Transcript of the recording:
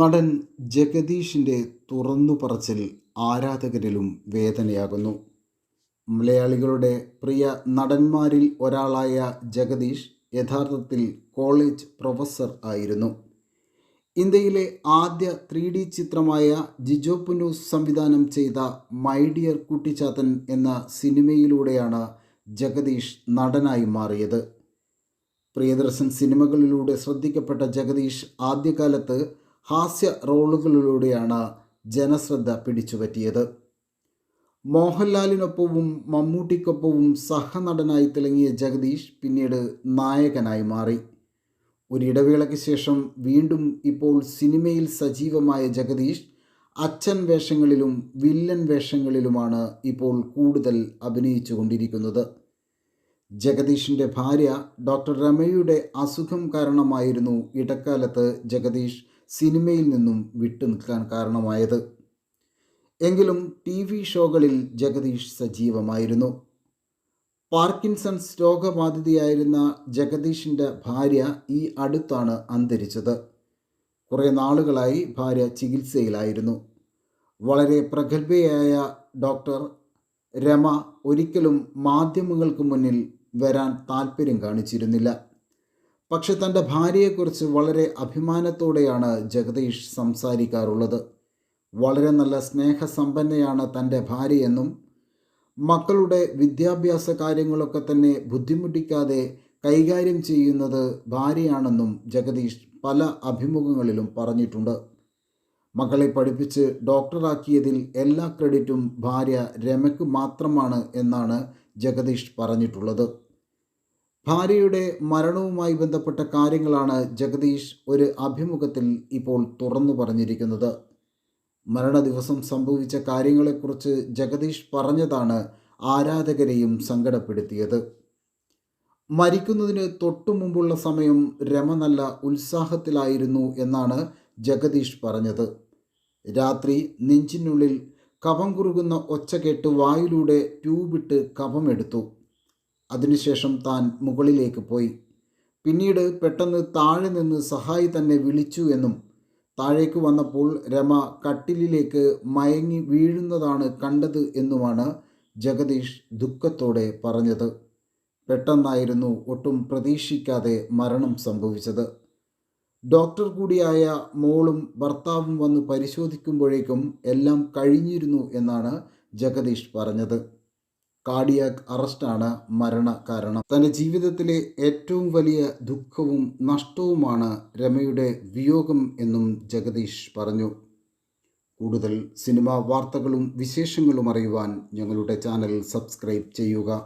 നടൻ ജഗദീഷിന്റെ തുറന്നു പറച്ചിൽ ആരാധകരിലും വേദനയാകുന്നു. മലയാളികളുടെ പ്രിയ നടന്മാരിൽ ഒരാളായ ജഗദീഷ് യഥാർത്ഥത്തിൽ കോളേജ് പ്രൊഫസർ ആയിരുന്നു. ഇന്ത്യയിലെ ആദ്യ ത്രീ ഡി ചിത്രമായ ജിജോപ്പുനു സംവിധാനം ചെയ്ത മൈ ഡിയർ കുട്ടിച്ചാത്തൻ എന്ന സിനിമയിലൂടെയാണ് ജഗദീഷ് നടനായി മാറിയത്. പ്രിയദർശൻ സിനിമകളിലൂടെ ശ്രദ്ധിക്കപ്പെട്ട ജഗദീഷ് ആദ്യകാലത്ത് ഹാസ്യ റോളുകളിലൂടെയാണ് ജനശ്രദ്ധ പിടിച്ചുപറ്റിയത്. മോഹൻലാലിനൊപ്പവും മമ്മൂട്ടിക്കൊപ്പവും സഹനടനായി തിളങ്ങിയ ജഗദീഷ് പിന്നീട് നായകനായി മാറി. ഒരിടവേളയ്ക്ക് ശേഷം വീണ്ടും ഇപ്പോൾ സിനിമയിൽ സജീവമായ ജഗദീഷ് അച്ഛൻ വേഷങ്ങളിലും വില്ലൻ വേഷങ്ങളിലുമാണ് ഇപ്പോൾ കൂടുതൽ അഭിനയിച്ചു കൊണ്ടിരിക്കുന്നത് ജഗദീഷിന്റെ ഭാര്യ ഡോക്ടർ രമയുടെ അസുഖം കാരണമായിരുന്നു ഇടക്കാലത്ത് ജഗദീഷ് സിനിമയിൽ നിന്നും വിട്ടുനിൽക്കാൻ കാരണമായത്. എങ്കിലും ടി വി ഷോകളിൽ ജഗദീഷ് സജീവമായിരുന്നു. പാർക്കിൻസൺസ് രോഗബാധിതയായിരുന്ന ജഗദീഷിന്റെ ഭാര്യ ഈ അടുത്താണ് അന്തരിച്ചത്. കുറേ നാളുകളായി ഭാര്യ ചികിത്സയിലായിരുന്നു. വളരെ പ്രഗത്ഭയായ ഡോക്ടർ രമ ഒരിക്കലും മാധ്യമങ്ങൾക്ക് മുന്നിൽ വരാൻ താൽപ്പര്യം കാണിച്ചിരുന്നില്ല. പക്ഷെ തന്റെ ഭാര്യയെക്കുറിച്ച് വളരെ അഭിമാനത്തോടെയാണ് ജഗദീഷ് സംസാരിക്കാറുള്ളത്. വളരെ നല്ല സ്നേഹസമ്പന്നയാണ് തന്റെ ഭാര്യയെന്നും മക്കളുടെ വിദ്യാഭ്യാസ കാര്യങ്ങളൊക്കെ തന്നെ ബുദ്ധിമുട്ടിക്കാതെ കൈകാര്യം ചെയ്യുന്നത് ഭാര്യയാണെന്നും ജഗദീഷ് പല അഭിമുഖങ്ങളിലും പറഞ്ഞിട്ടുണ്ട്. മകളെ പഠിപ്പിച്ച് ഡോക്ടറാക്കിയതിൽ എല്ലാ ക്രെഡിറ്റും ഭാര്യ രമയ്ക്ക് മാത്രമാണ് എന്നാണ് ജഗദീഷ് പറഞ്ഞിട്ടുള്ളത്. ഭാര്യയുടെ മരണവുമായി ബന്ധപ്പെട്ട കാര്യങ്ങളാണ് ജഗദീഷ് ഒരു അഭിമുഖത്തിൽ ഇപ്പോൾ തുറന്നു പറഞ്ഞിരിക്കുന്നത്. മരണ ദിവസം സംഭവിച്ച കാര്യങ്ങളെക്കുറിച്ച് ജഗദീഷ് പറഞ്ഞതാണ് ആരാധകരെയും സങ്കടപ്പെടുത്തിയത്. മരിക്കുന്നതിന് തൊട്ടു മുമ്പുള്ള സമയം രമ നല്ല ഉത്സാഹത്തിലായിരുന്നു എന്നാണ് ജഗദീഷ് പറഞ്ഞത്. രാത്രി നെഞ്ചിനുള്ളിൽ കഫം കുറുകുന്ന ഒച്ച കേട്ട് വായിലൂടെ ട്യൂബിട്ട് കഫമെടുത്തു അതിനുശേഷം താൻ മുകളിലേക്ക് പോയി. പിന്നീട് പെട്ടെന്ന് താഴെ നിന്ന് സഹായി തന്നെ വിളിച്ചു എന്നും താഴേക്ക് വന്നപ്പോൾ രമ കട്ടിലിലേക്ക് മയങ്ങി വീഴുന്നതാണ് കണ്ടത് എന്നുമാണ് ജഗദീഷ് ദുഃഖത്തോടെ പറഞ്ഞത്. പെട്ടെന്നായിരുന്നു ഒട്ടും പ്രതീക്ഷിക്കാതെ മരണം സംഭവിച്ചത്. ഡോക്ടർ കൂടിയായ മോളും ഭർത്താവും വന്ന് പരിശോധിക്കുമ്പോഴേക്കും എല്ലാം കഴിഞ്ഞിരുന്നു എന്നാണ് ജഗദീഷ് പറഞ്ഞത്. കാർഡിയാക് അറസ്റ്റാണ് മരണ കാരണം. തന്റെ ജീവിതത്തിലെ ഏറ്റവും വലിയ ദുഃഖവും നഷ്ടവുമാണ് രമയുടെ വിയോഗം എന്നും ജഗദീഷ് പറഞ്ഞു. കൂടുതൽ സിനിമാ വാർത്തകളും വിശേഷങ്ങളും അറിയുവാൻ ഞങ്ങളുടെ ചാനൽ സബ്സ്ക്രൈബ് ചെയ്യുക.